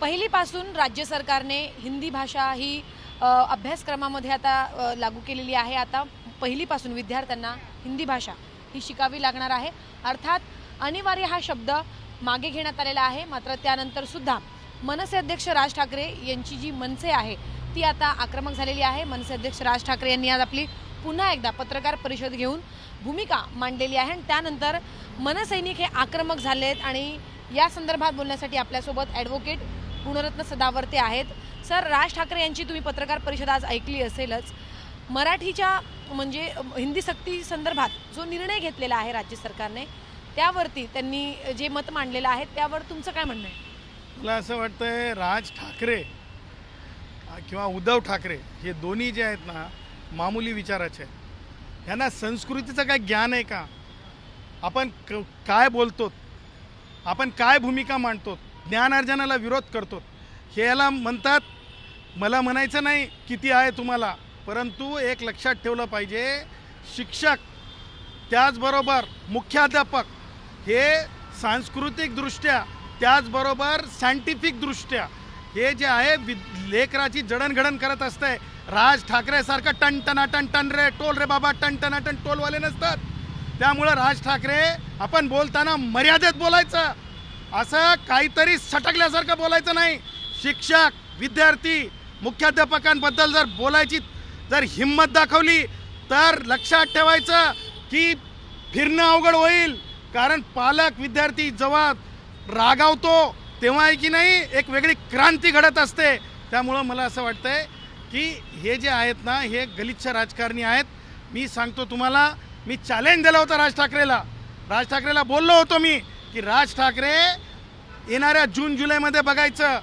पहिलीपासून राज्य सरकारने हिंदी भाषा ही अभ्यासक्रमामध्ये आता लागू केलेली आहे. आता पहिलीपासून विद्यार्थ्यांना हिंदी भाषा ही शिकावी लागणार आहे. अर्थात अनिवार्य हा शब्द मागे घेण्यात आलेला आहे. मात्र त्यानंतर सुद्धा मनसे अध्यक्ष राज ठाकरे यांची जी मनसे आहे ती आता आक्रमक झालेली आहे. मनसे अध्यक्ष राज ठाकरे यांनी आज आपली पुन्हा एकदा पत्रकार परिषद घेऊन भूमिका मांडलेली आहे. आणि त्यानंतर मनसैनिक हे आक्रमक झाले आहेत आणि या संदर्भात बोलण्यासाठी आपल्यासोबत ॲडव्होकेट गुणरत्न सदावर्ते आहेत. सर राज ठाकरे यांची तुम्ही पत्रकार परिषद आज ऐकली असेलच. मराठीच्या म्हणजे हिंदी सक्ती संदर्भात जो निर्णय घेतलेला आहे राज्य सरकारने त्यावरती त्यांनी जे मत मांडलेलं आहे त्यावर तुमचं काय म्हणणं आहे? मला असं वाटतंय राज ठाकरे किंवा उद्धव ठाकरे हे दोन्ही जे आहेत ना मामूली विचाराचे आहेत. ह्यांना संस्कृतीचं काय ज्ञान आहे का? आपण क काय बोलतो आपण काय भूमिका मांडतो ज्ञानार्जनाला विरोध करतो. हे याला म्हणतात मला म्हणायचं नाही किती आहे तुम्हाला परंतु एक लक्षात ठेवलं पाहिजे शिक्षक त्याचबरोबर मुख्याध्यापक हे सांस्कृतिकदृष्ट्या त्याचबरोबर सायंटिफिकदृष्ट्या हे जे आहे वि लेकराची जडणघडण करत असते राज ठाकरेसारखं टन टनाटन टन रे टोल रे बाबा टन टनाटन टोलवाले नसतात. त्यामुळं राज ठाकरे आपण बोलताना मर्यादेत बोलायचं. असं काहीतरी सटकल्यासारखं बोलायचं नाही. शिक्षक विद्यार्थी मुख्याध्यापकांबद्दल जर बोलायची जर हिंमत दाखवली तर लक्षात ठेवायचं की फिरणं अवघड होईल. कारण पालक विद्यार्थी जेव्हा रागावतो तेव्हा आहे की नाही एक वेगळी क्रांती घडत असते. त्यामुळं मला असं वाटतंय की हे जे आहेत ना हे गलिच्छ राजकारणी आहेत. मी सांगतो तुम्हाला मी चॅलेंज दिलं होतं राज ठाकरेला. राज ठाकरेला बोललो होतो मी. की राज ठाकरे येणाऱ्या जून जुलैमध्ये बघायचं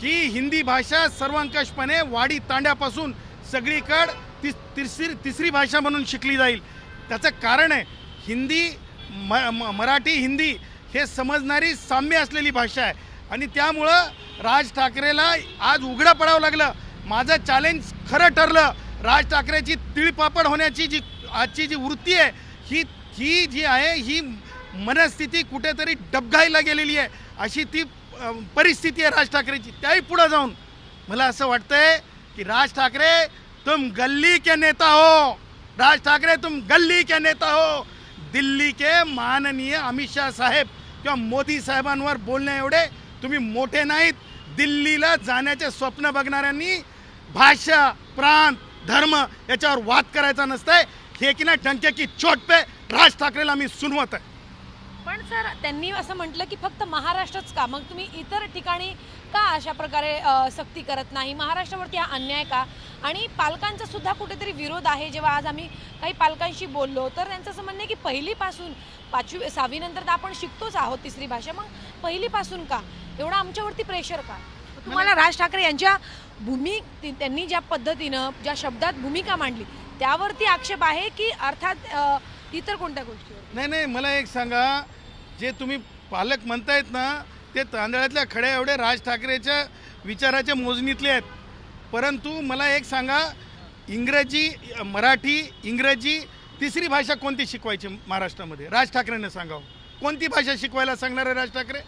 की हिंदी भाषा सर्वंकषपणे वाडी तांड्यापासून सगळीकडं ती तिसरी तिसरी भाषा म्हणून शिकली जाईल. त्याचं कारण आहे हिंदी म म- मराठी हिंदी हे समजणारी साम्य असलेली भाषा आहे. आणि त्यामुळं राज ठाकरेला आज उघडं पडावं लागलं. माझं चॅलेंज खरं ठरलं राज ठाकरेची तिळपापड होण्याची जी आजची जी वृत्ती आहे ही ही जी आहे ही मनस्थिती कुठेतरी डबघाईला गेलेली आहे. अशी ती परिस्थिती आहे राज ठाकरेची. त्याही पुढं जाऊन मला असं वाटतंय की राज ठाकरे तुम गल्ली के नेता हो. राज ठाकरे तुम गल्ली के नेता हो. दिल्ली के माननीय अमित शाह साहेब किंवा मोदी साहेबांवर बोलण्या एवढे तुम्ही मोठे नाहीत. दिल्लीला जाण्याचे स्वप्न बघणाऱ्यांनी भाषा प्रांत धर्म याच्यावर वाद करायचा नसतंय. हे की नाही डंके की चोट पे राज ठाकरेला मी सुनवत आहे पण सर त्यांनी असं म्हटलं की फक्त महाराष्ट्रच का? मग तुम्ही इतर ठिकाणी का अशा प्रकारे सक्ती करत नाही? महाराष्ट्रावरती हा अन्याय का? आणि पालकांचा सुद्धा कुठेतरी विरोध आहे. जेव्हा आज आम्ही काही पालकांशी बोललो तर त्यांचं असं म्हणणं आहे की पहिलीपासून पाचवी सहावीनंतर तर आपण शिकतोच आहोत तिसरी भाषा. मग पहिलीपासून का? एवढं आमच्यावरती प्रेशर का? तुम्हाला राज ठाकरे यांच्या भूमी ती- त्यांनी ज्या पद्धतीनं ज्या शब्दात भूमिका मांडली त्यावरती आक्षेप आहे की अर्थात इतर कोणत्या गोष्टीवर नाही नाही मला एक सांगा जे तुम्ही पालक म्हणतायत ना ते तांदळातल्या खड्या एवढे राज ठाकरेच्या विचाराच्या मोजणीतले आहेत. परंतु मला एक सांगा इंग्रजी मराठी इंग्रजी तिसरी भाषा कोणती शिकवायची महाराष्ट्रामध्ये? राज ठाकरेंना सांगावं. कोणती भाषा शिकवायला सांगणार आहे राज ठाकरे?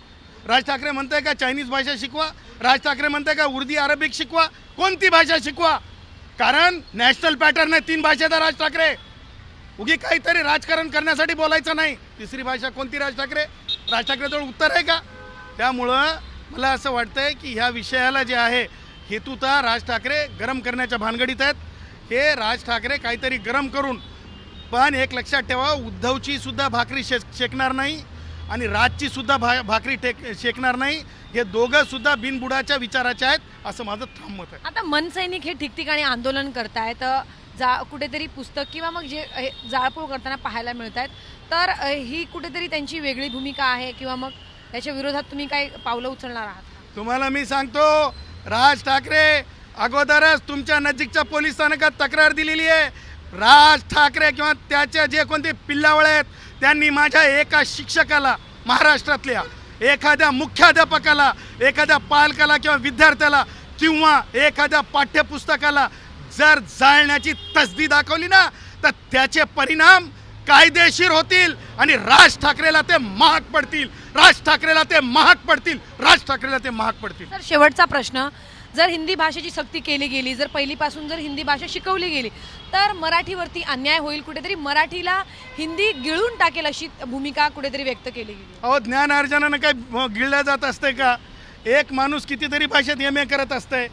राज ठाकरे म्हणताय का चायनीज भाषा शिकवा? राज ठाकरे म्हणताय का उर्दी अरबिक शिकवा? कोणती भाषा शिकवा? कारण नॅशनल पॅटर्न आहे तीन भाषेचा राज ठाकरे. उगी काहीतरी राजकारण करण्यासाठी बोलायचं नाही. तिसरी भाषा कोणती राज ठाकरे? राज ठाकरेजवळ उत्तर आहे का? त्यामुळं मला असं वाटतंय की ह्या विषयाला जे आहे हेतुता राज ठाकरे गरम करण्याच्या भानगडीत आहेत. हे राज ठाकरे काहीतरी गरम करून पण एक लक्षात ठेवा उद्धवची सुद्धा भाकरी शे शेकणार नाही आणि राजची सुद्धा भा भाकरी टेक शेकणार नाही. हे दोघं सुद्धा बिनबुडाच्या विचाराचे आहेत असं माझं ठाम मत आहे. आता मनसैनिक हे ठिकठिकाणी आंदोलन करतायत. जा कुठेतरी पुस्तक किंवा मग जे हे जाळपोळ करताना पाहायला मिळत आहेत तर ही कुठेतरी त्यांची वेगळी भूमिका आहे किंवा मग याच्या विरोधात तुम्ही काय पावलं उचलणार आहात? तुम्हाला मी सांगतो राज ठाकरे अगोदरच तुमच्या नजीकच्या पोलीस स्थानकात तक्रार दिलेली आहे. राज ठाकरे किंवा त्याचे जे कोणते पिल्लावळ आहेत त्यांनी माझ्या एका शिक्षकाला महाराष्ट्रातल्या एखाद्या मुख्याध्यापकाला एखाद्या पालकाला किंवा विद्यार्थ्याला किंवा एखाद्या पाठ्यपुस्तकाला जर जाळण्याची तसदी दाखवली ना तर त्याचे परिणाम कायदेशीर होतील आणि राज ठाकरेला ते महाग पडतील. राज ठाकरेला ते महाग पडतील. राज ठाकरेला ते महाग पडतील. तर शेवटचा प्रश्न. जर हिंदी भाषेची सक्ती केली गेली जर पहिलीपासून जर हिंदी भाषा शिकवली गेली तर मराठीवरती अन्याय होईल कुठेतरी? मराठीला हिंदी गिळून टाकेल अशी भूमिका कुठेतरी व्यक्त केली गेली. अहो ज्ञान अर्जनानं काय गिळल्या जात असते का? एक माणूस कितीतरी भाषेत एम ए करत असते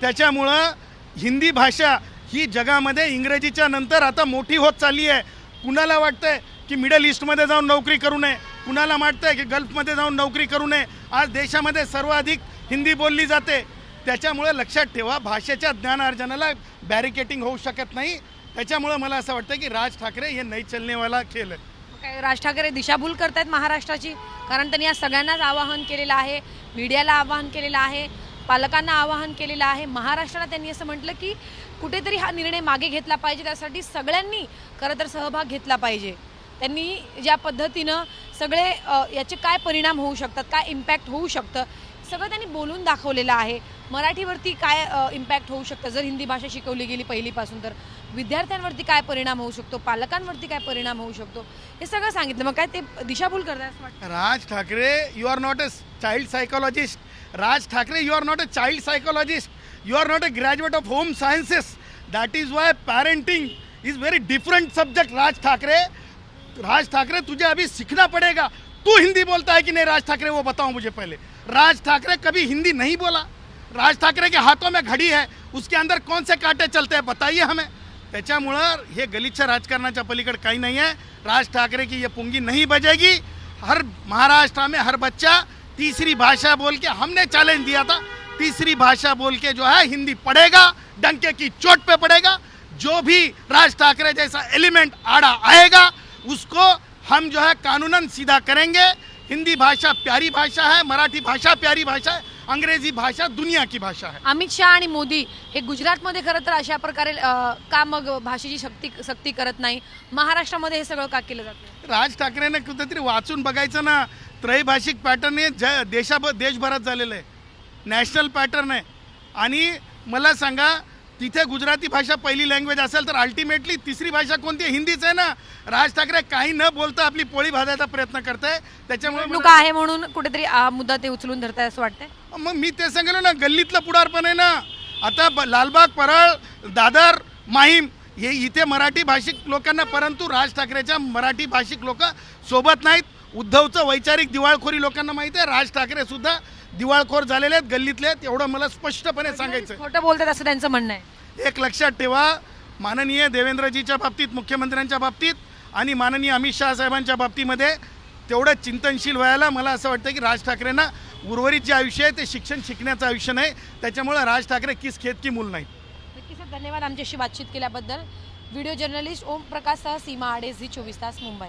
त्याच्यामुळं हिंदी भाषा ही जगामध्ये इंग्रजीच्या नंतर आता मोठी होत चालली आहे. कुणाला वाटतंय की मिडल ईस्टमध्ये जाऊन नोकरी करू नये? कुणाला वाटतंय की गल्फमध्ये जाऊन नोकरी करू नये? आज देशामध्ये सर्वाधिक हिंदी बोलली जाते. त्याच्यामुळे लक्षात ठेवा भाषेच्या ज्ञानार्जनाला बॅरिकेटिंग होऊ शकत नाही. त्याच्यामुळं मला असं वाटतं की राज ठाकरे हे नाही चलनेवाला खेळ आहे काय राज ठाकरे दिशाभूल करतायत महाराष्ट्राची? कारण त्यांनी या सगळ्यांनाच आवाहन केलेलं आहे. मीडियाला आवाहन केलेलं आहे. पालकांना आवाहन केलेलं आहे. महाराष्ट्राला त्यांनी असं म्हटलं की कुठेतरी हा निर्णय मागे घेतला पाहिजे. त्यासाठी सगळ्यांनी खरं तर सहभाग घेतला पाहिजे. त्यांनी ज्या पद्धतीनं सगळे याचे काय परिणाम होऊ शकतात काय इम्पॅक्ट होऊ शकतं सगळं त्यांनी बोलून दाखवलेलं आहे. मराठीवरती काय इम्पॅक्ट होऊ शकतं? जर हिंदी भाषा शिकवली गेली पहिलीपासून तर विद्यार्थ्यांवरती काय परिणाम होऊ शकतो? पालकांवरती काय परिणाम होऊ शकतो? हे सगळं सांगितलं. मग काय ते दिशाभूल करताय असं वाटतं? Raj Thackeray you are not a child psychologist Raj Thackeray you are not a child psychologist you are not a graduate of home sciences that is why parenting is very different subject Raj Thackeray Raj Thackeray तुझे अभी सीखना पड़ेगा। तू हिंदी बोलता है कि नहीं राज ठाकरे वो बताओ मुझे पहले। राज ठाकरे कभी हिंदी नहीं बोला। राज ठाकरे के हाथों में घड़ी है। उसके अंदर कौन से कांटे चलते हैं, बताइए हमें। त्याच्यामुळं हे गलिच्छ राजकारणाच्या पलीकडे काही नाही आहे राज ठाकरे की ये पुंगी नहीं बजेगी। हर महाराष्ट्र में हर बच्चा तीसरी भाषा बोल के हमने चैलेंज दिया था। तीसरी भाषा बोल के जो है हिंदी पढ़ेगा डंके की चोट पे पड़ेगा जो भी राज ठाकरे जैसा एलिमेंट आड़ा आएगा उसको हम जो है कानूनन सीधा करेंगे। हिंदी भाषा प्यारी भाषा है मराठी भाषा प्यारी भाषा है अंग्रेजी भाषा दुनिया की भाषा है। अमित शहा आणि मोदी हे गुजरातमध्ये खरं तर अशा प्रकारे का मग भाषेची सक्ती सक्ती करत नाही? महाराष्ट्रामध्ये हे सगळं का केलं जातं राज ठाकरेने कुठेतरी वाचून बघायचं ना त्रैभाषिक पॅटर्न हे ज देशा देशभरात झालेलं आहे. नॅशनल पॅटर्न आहे. आणि मला सांगा तिथे गुजराती भाषा पहिली लँग्वेज असेल तर अल्टिमेटली तिसरी भाषा कोणती आहे? हिंदीच आहे ना? राज ठाकरे काही न बोलता आपली पोळी भाजायचा प्रयत्न करताय. त्याच्यामुळे निवडणूक मला- आहे म्हणून कुठेतरी मुद्दा ते उचलून धरताय असं वाटतंय? मग मी ते सांगितलं ना गल्लीतलं पुढारपण आहे ना. आता ब- लालबाग परळ दादर माहीम हे इथे मराठी भाषिक लोकांना परंतु राज ठाकरेच्या मराठी भाषिक लोक सोबत नाहीत. उद्धवचं वैचारिक दिवाळखोरी लोकांना माहिती आहे. राज ठाकरे सुद्धा दिवाळखोर झालेले आहेत गल्लीतले आहेत. एवढं मला स्पष्टपणे सांगायचं आहे. खोटं बोलतात असं त्यांचं म्हणणं आहे. एक लक्षात ठेवा माननीय देवेंद्रजीच्या बाबतीत मुख्यमंत्र्यांच्या बाबतीत आणि माननीय अमित शहा साहेबांच्या बाबतीमध्ये तेवढं चिंतनशील व्हायला मला असं वाटतं की राज ठाकरेंना उर्वरित जे आयुष्य आहे ते शिक्षण शिकण्याचं आयुष्य नाही. त्याच्यामुळे राज ठाकरे किस खेत की मूल नाही सर, धन्यवाद आमच्याशी बातचीत केल्याबद्दल. व्हिडिओ जर्नलिस्ट ओम प्रकाश सह सीमा आडे झी चोवीस तास मुंबई.